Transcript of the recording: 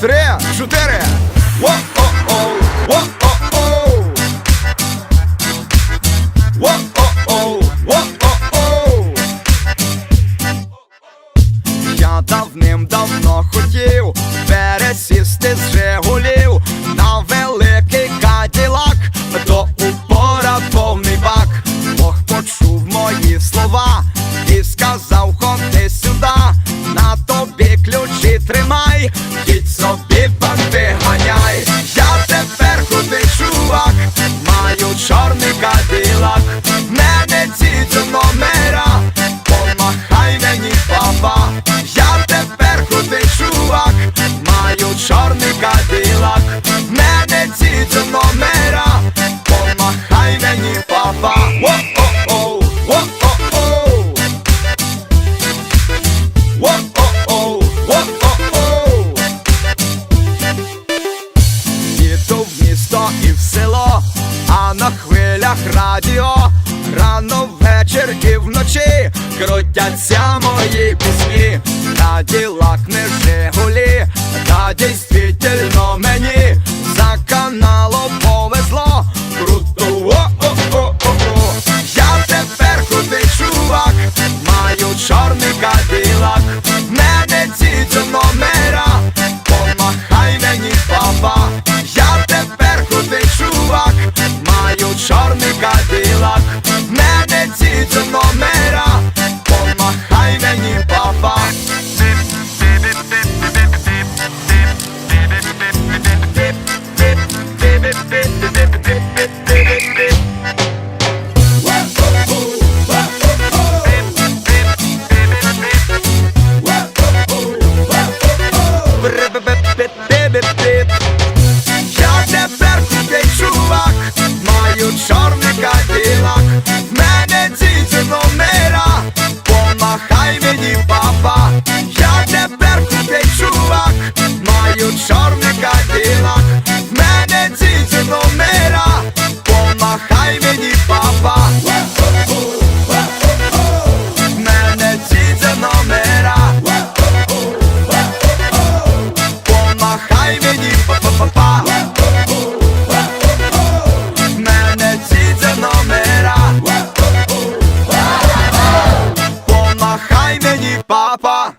три, чотири. О, о, о, о. О, о, о, о, о, о. Я давним-давно хотів кадилак, мене ці до номера, помахай мені. а на хвилях радіо, рано вечір і вночі крутяться мої пісні, на діла книжки гулі, радість світіль чорний кадилак, мене ці до номера, помахай мені папа. Bip, bip, bip, дідні папа. Мене ціця номера. Помахай мені па-па-па-па. Мене ціця номера. Помахай мені папа.